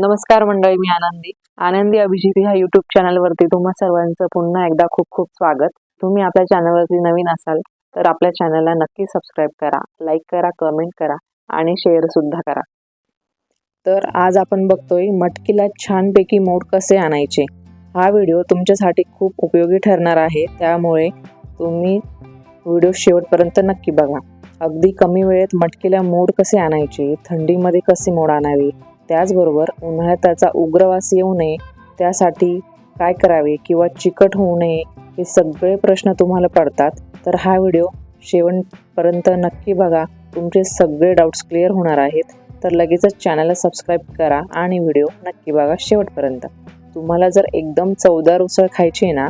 नमस्कार मंडळी मी आनंदी. आनंदी अभिजित ह्या युट्यूब चॅनलवरती तुम्हा सर्वांचं पुन्हा एकदा खूप खूप स्वागत. तुम्ही आपल्या चॅनलवरती नवीन असाल तर आपल्या चॅनलला नक्की सबस्क्राईब करा लाईक करा कमेंट करा आणि शेअर सुद्धा करा. तर आज आपण बघतोय मटकीला छानपैकी मोड कसे आणायचे? हा व्हिडिओ तुमच्यासाठी खूप उपयोगी ठरणार आहे. त्यामुळे तुम्ही व्हिडिओ शेवटपर्यंत नक्की बघा. अगदी कमी वेळेत मटकीला मोड कसे आणायचे? थंडीमध्ये कसे मोड आणावे? त्याचबरोबर उन्हाळ्यात त्याचा उग्रवास येऊ नये त्यासाठी काय करावे किंवा चिकट होऊ नये हे सगळे प्रश्न तुम्हाला पडतात. तर हा व्हिडिओ शेवटपर्यंत नक्की बघा. तुमचे सगळे डाऊट्स क्लिअर होणार आहेत. तर लगेचच चॅनलला सबस्क्राईब करा आणि व्हिडिओ नक्की बघा शेवटपर्यंत. तुम्हाला जर एकदम चवदार उसळ खायची आहे ना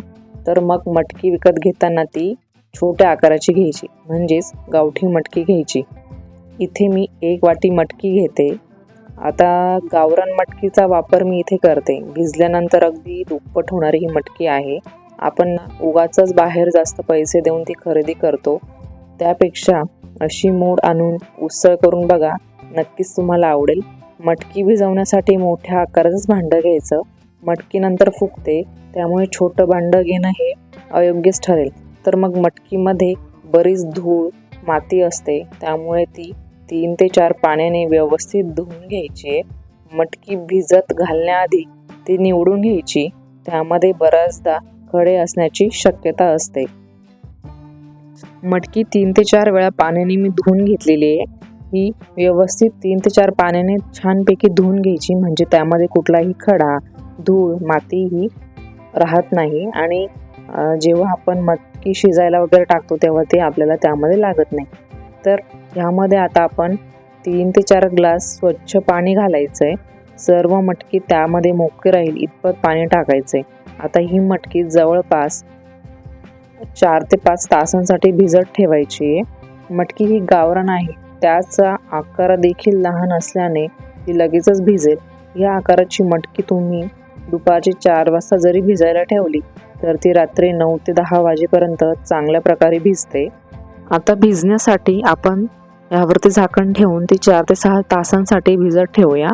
तर मग मटकी विकत घेताना ती छोट्या आकाराची घ्यायची. म्हणजेच गावठी मटकी घ्यायची. इथे मी एक वाटी मटकी घेते. आता गावरान मटकीचा वापर मी इथे करते. भिजल्यानंतर अगदी दुप्पट होणारी ही मटकी आहे. आपण उगाच बाहेर जास्त पैसे देऊन ती खरेदी करतो. त्यापेक्षा अशी मोड आणून उसळ करून बघा नक्कीच तुम्हाला आवडेल. मटकी भिजवण्यासाठी मोठ्या आकाराचंच भांडं घ्यायचं. मटकीनंतर फुगते त्यामुळे छोटं भांडं घेणं हे अयोग्यच ठरेल. तर मग मटकीमध्ये बरीच धूळ माती असते त्यामुळे ती तीन ते चार पाण्याने व्यवस्थित धुवून घ्यायची मटकी भिजत घालण्याआधी ती निवडून घ्यायची. त्यामध्ये बऱ्याचदा खडे असण्याची शक्यता असते. मटकी तीन ते चार वेळा पाण्याने मी धुवून घेतलेली आहे. ही व्यवस्थित तीन ते चार पाण्याने छानपैकी धुवून घ्यायची म्हणजे त्यामध्ये कुठलाही खडा धूळ माती ही राहत नाही. आणि जेव्हा आपण मटकी शिजायला वगैरे टाकतो तेव्हा ते आपल्याला त्यामध्ये लागत नाही. तर ह्यामध्ये आता आपण तीन ते चार ग्लास स्वच्छ पाणी घालायचं आहे सर्व मटकी त्यामध्ये मोकळी राहील इतपत पाणी टाकायचं आहे आता ही मटकी जवळपास चार ते पाच तासांसाठी भिजत ठेवायची आहे. मटकी ही गावरान आहे. त्याचा आकार देखील लहान असल्याने ती लगेचच भिजेल. या आकाराची मटकी तुम्ही दुपारची चार वाजता जरी भिजायला ठेवली तर ती रात्री नऊ ते दहा वाजेपर्यंत चांगल्या प्रकारे भिजते. आता भिजण्यासाठी आपण यावरती झाकण ठेवून ती चार ते सहा तासांसाठी भिजत ठेवूया.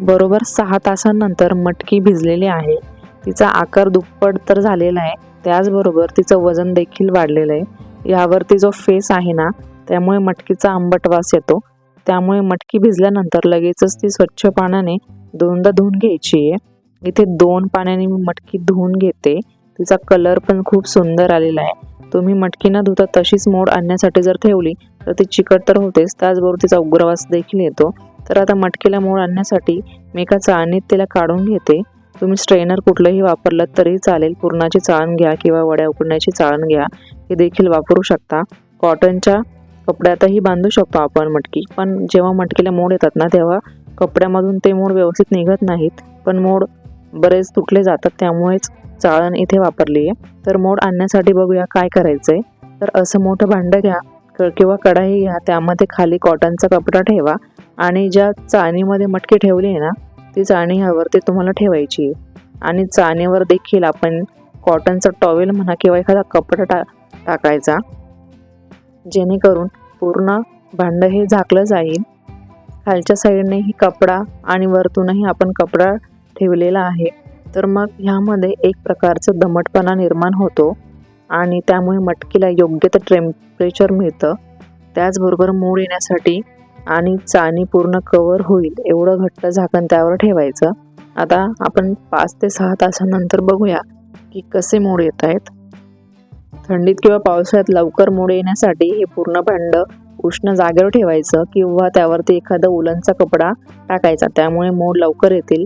बरोबर सहा तासांनंतर मटकी भिजलेली आहे. तिचा आकार दुप्पट तर झालेला आहे. त्याचबरोबर तिचं वजन देखील वाढलेलं आहे. यावरती जो फेस आहे ना त्यामुळे मटकीचा आंबट वास येतो. त्यामुळे मटकी भिजल्यानंतर लगेचच ती स्वच्छ पाण्याने दोनदा धुवून घ्यायची आहे. इथे दोन पाण्याने मी मटकी धुवून घेते. तिचा कलर पण खूप सुंदर आलेला आहे. तुम्ही मटकी न धुता तशीच मोड आणण्यासाठी जर ठेवली तर ती चिकट तर होतेच. त्याचबरोबर तिचा उग्रवास देखील येतो. तर आता मटकीला मोड आणण्यासाठी मी एका चाळणीत तिला काढून घेते. तुम्ही स्ट्रेनर कुठलंही वापरलं तरी चालेल. पुरणाची चाळण घ्या किंवा वड्या उकडण्याची चाळण घ्या. हे देखील वापरू शकता. कॉटनच्या कपड्यातही बांधू शकतो आपण मटकी. पण जेव्हा मटकीला मोड येतात ना तेव्हा कपड्यामधून ते मोड व्यवस्थित निघत नाहीत. पण मोड बरेच तुटले जातात. त्यामुळेच चाळण इथे वापरली आहे. तर मोड आणण्यासाठी बघूया काय करायचंय. तर असं मोठं भांडं घ्या क- किंवा कढाई घ्या त्यामध्ये खाली कॉटनचा कपडा ठेवा आणि ज्या चाळणीमध्ये मटकी ठेवली आहे ना ती चाळणी ह्यावरती तुम्हाला ठेवायची आहे. आणि चाळणीवर देखील आपण कॉटनचा टॉवेल म्हणा किंवा एखादा कपडा टा टाकायचा. जेणेकरून पूर्ण भांडं हे झाकलं जाईल. खालच्या साईडनेही कपडा आणि वरतूनही आपण कपडा ठेवलेला आहे. तर मग ह्यामध्ये एक प्रकारचं दमटपणा निर्माण होतो आणि त्यामुळे मटकीला योग्य ते टेम्परेचर मिळतं. त्याचबरोबर मूड येण्यासाठी आणि चाणी पूर्ण कवर होईल एवढं घट्ट झाकण त्यावर ठेवायचं. आता आपण पाच ते सहा तासानंतर बघूया की कसे मोड येत आहेत. थंडीत किंवा पावसाळ्यात लवकर मोड येण्यासाठी हे पूर्ण भांड उष्ण जागेवर ठेवायचं किंवा त्यावरती एखादा उलनचा कपडा टाकायचा त्यामुळे मोड लवकर येतील.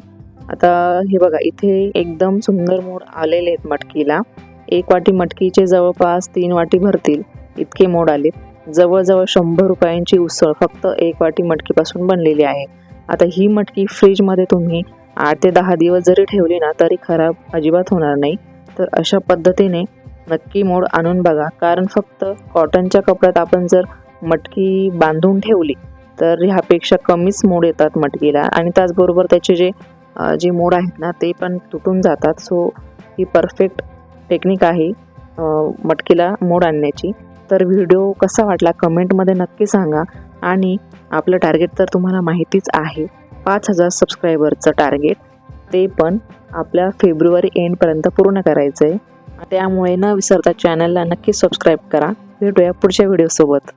आता हे बघा इथे एकदम सुंदर मोड आलेले आहेत मटकीला. एक वाटी मटकीचे जवळपास तीन वाटी भरतील इतके मोड आले जवळजवळ शंभर रुपयांची उसळ फक्त एक वाटी मटकीपासून बनलेली आहे. आता ही मटकी फ्रीजमध्ये तुम्ही आठ ते दहा दिवस जरी ठेवली ना तरी खराब अजिबात होणार नाही. तर अशा पद्धतीने नक्की मोड आणून बघा. कारण फक्त कॉटनच्या कपड्यात आपण जर मटकी बांधून ठेवली तर ह्यापेक्षा कमीच मोड येतात मटकीला. आणि त्याचबरोबर त्याचे जे जे मोड आहेत ना ते पण तुटून जातात. सो ही परफेक्ट टेक्निक आहे मटकीला मोड आणण्याची. तर व्हिडिओ कसा वाटला कमेंटमध्ये नक्की सांगा. आणि आपलं टार्गेट तर तुम्हाला माहितीच आहे. पाच हजार सबस्क्रायबरचं टार्गेट ते पण आपल्या फेब्रुवारी एंडपर्यंत पूर्ण करायचं आहे त्यामुळे न विसरता चॅनलला नक्की सबस्क्राईब करा. भेटूया पुढच्या व्हिडिओसोबत